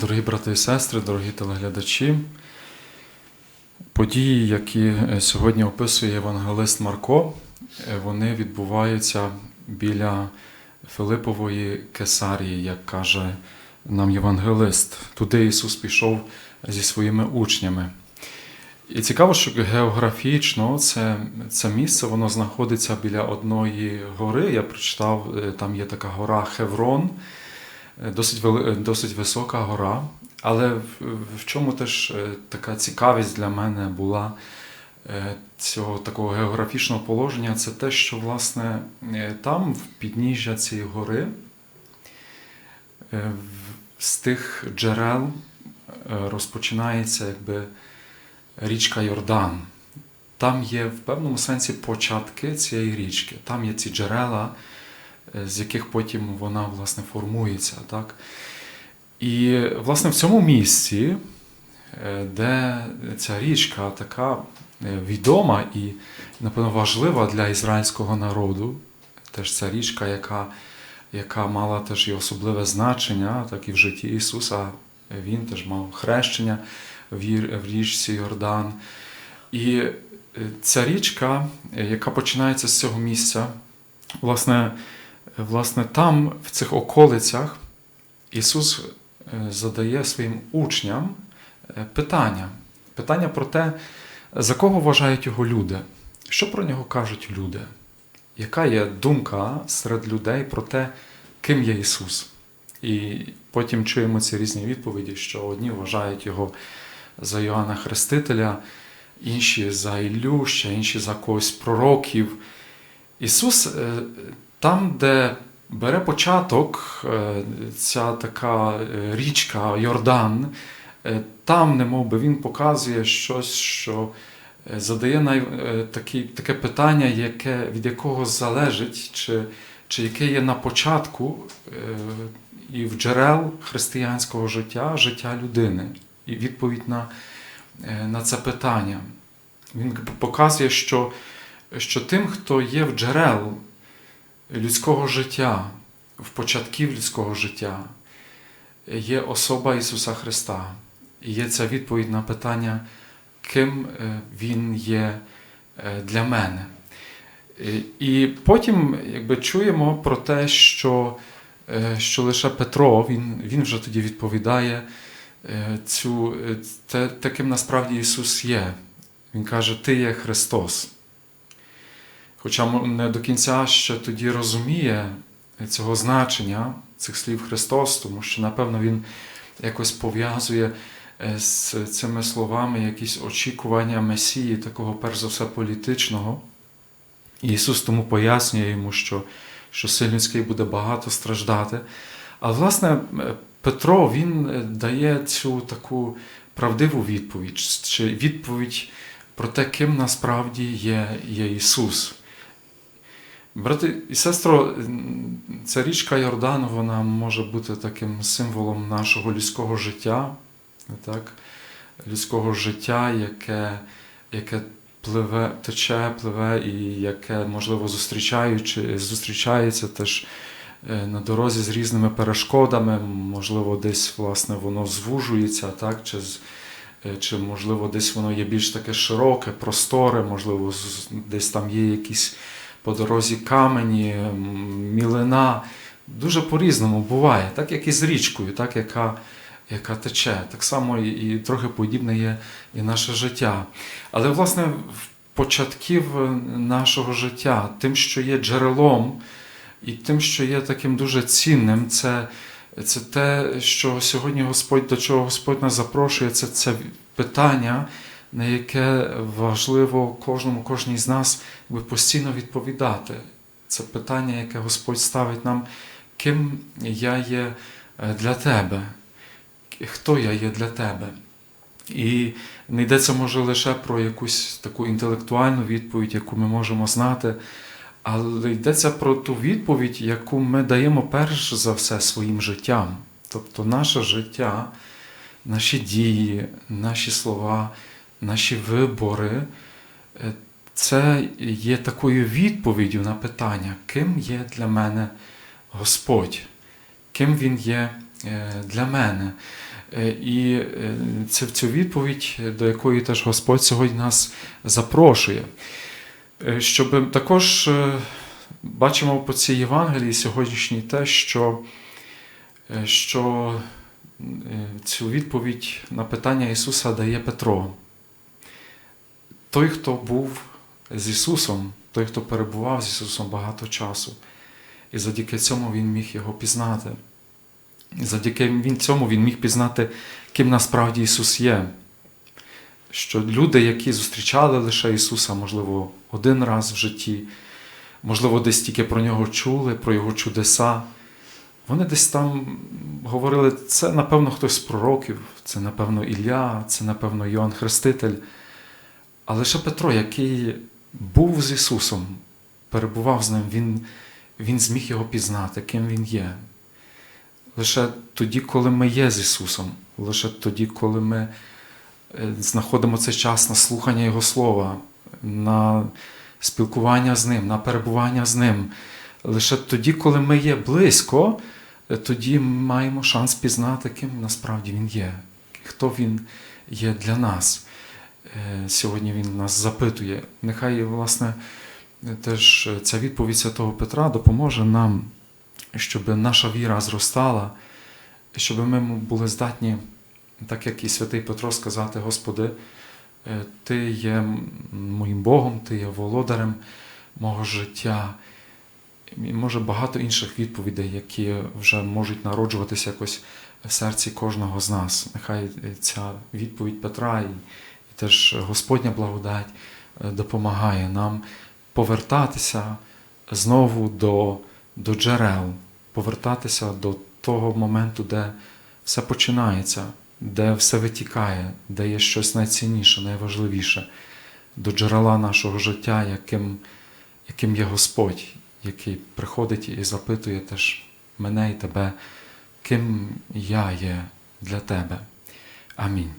Дорогі брати і сестри, дорогі телеглядачі, події, які е, сьогодні описує євангелист Марко, е, вони відбуваються біля Филипової Кесарії, як каже нам євангелист. Туди Ісус пішов зі своїми учнями. І цікаво, що географічно це, це місце воно знаходиться біля одної гори. Я прочитав, е, там є така гора Хеврон, досить, вели- е, досить висока гора. Але в, чому теж е, така цікавість для мене була е, цього такого географічного положення, це те, що власне е, там, в підніжжя цієї гори, е, з тих джерел е, розпочинається якби річка Йордан. Там є в певному сенсі початки цієї річки. Там є ці джерела, е, з яких потім вона власне формується. Так? І власне в цьому місці, е, де ця річка така е, відома і, напевно, важлива для ізраїльського народу, теж ця річка, яка, яка мала теж і особливе значення, так і в житті Ісуса. Він теж мав хрещення в річці Йордан. І е, ця річка, е, яка починається з цього місця, власне, е, власне, там, в цих околицях, Ісус е, задає своїм учням е, питання. Питання про те, за кого вважають його люди, що про нього кажуть люди, яка є думка серед людей про те, ким є Ісус. І потім чуємо ці різні відповіді, що одні вважають його за Йоанна Хрестителя, інші за Іллю, ще інші за когось пророків. Ісус е, там, де бере початок е, ця така е, річка Йордан, е, там, немов би він показує щось, що задає най, такі, таке питання, яке, від якого залежить, чи, чи яке є на початку і в джерел християнського життя, життя людини. І відповідь на, на це питання. Він показує, що, що тим, хто є в джерел людського життя, в початків людського життя, є особа Ісуса Христа. І є ця відповідь на питання, ким е, Він є е, для мене. І- І потім якби, чуємо про те, що, е, що лише Петро, він, він вже тоді відповідає е, цю, е, те, таким насправді Ісус є. Він каже, Ти є Христос. Хоча не до кінця ще тоді розуміє цього значення цих слів Христос, тому що, напевно, він якось пов'язує е, з цими словами якісь очікування Месії, такого, перш за все, політичного. Ісус тому пояснює йому, що, що син людський буде багато страждати. А власне, е, Петро він е, дає цю таку правдиву відповідь, чи відповідь про те, ким насправді є, є Ісус. Брати і сестро, ця річка Йордану вона може бути таким символом нашого людського життя, так? людського життя, яке, яке пливе, тече, пливе, і яке, можливо, зустрічаючи, зустрічається теж е, на дорозі з різними перешкодами, можливо, десь власне воно звужується, так? чи, е, чи можливо десь воно є більш таке широке, просторе, можливо, десь там є якісь по дорозі камені, мілина. Дуже по-різному буває, так як і з річкою, так, яка, яка тече. Так само і, трохи подібне є і наше життя. Але, власне, початків е, нашого життя, тим, що є джерелом, і тим, що є таким дуже цінним, це, це те, що сьогодні Господь, до чого Господь нас запрошує, це це питання, на яке важливо кожному, кожній з нас якби, постійно відповідати. Це питання, яке Господь ставить нам, ким я є е, для тебе, хто я є для тебе. І не йдеться може лише про якусь таку інтелектуальну відповідь, яку ми можемо знати, але йдеться про ту відповідь, яку ми даємо перш за все своїм життям. Тобто наше життя, наші дії, наші слова, наші вибори е, це є такою відповіддю на питання, ким є для мене Господь, ким Він є е, для мене. Е, І це в цю відповідь, до якої теж Господь сьогодні нас запрошує. Щоб також бачимо по цій Євангелії сьогоднішній те, що, що цю відповідь на питання Ісуса дає Петро. Той, хто був з Ісусом, той, хто перебував з Ісусом багато часу. І завдяки цьому Він міг його пізнати. І завдяки цьому Він міг пізнати, ким насправді Ісус є. Що люди, які зустрічали лише Ісуса, можливо, один раз в житті, можливо, десь тільки про нього чули, про Його чудеса, вони десь там говорили, це, напевно, хтось з пророків, це, напевно, Ілля, це, напевно, Йоанн Хреститель. А лише Петро, який був з Ісусом, перебував з ним, він, він зміг його пізнати, ким Він є. Лише тоді, коли ми є з Ісусом, лише тоді, коли ми е, знаходимо цей час на слухання Його Слова, на спілкування з Ним, на перебування з Ним. Лише тоді, коли ми є близько, е, тоді маємо шанс пізнати, ким насправді Він є, хто Він є для нас. Е, Сьогодні Він нас запитує. Нехай, власне, теж ця відповідь Святого Петра допоможе нам, щоб наша віра зростала, щоб ми були здатні, так як і святий Петро, сказати: Господи, е, Ти є моїм Богом, Ти є володарем мого життя. І може багато інших відповідей, які вже можуть народжуватися якось в серці кожного з нас. Нехай ця відповідь Петра і, і теж Господня благодать е, допомагає нам повертатися знову до, до джерел, повертатися до того моменту, де все починається, де все витікає, де є щось найцінніше, найважливіше, до джерела нашого життя, яким, яким є Господь, який приходить і запитує теж мене і тебе, ким я є для тебе. Амінь.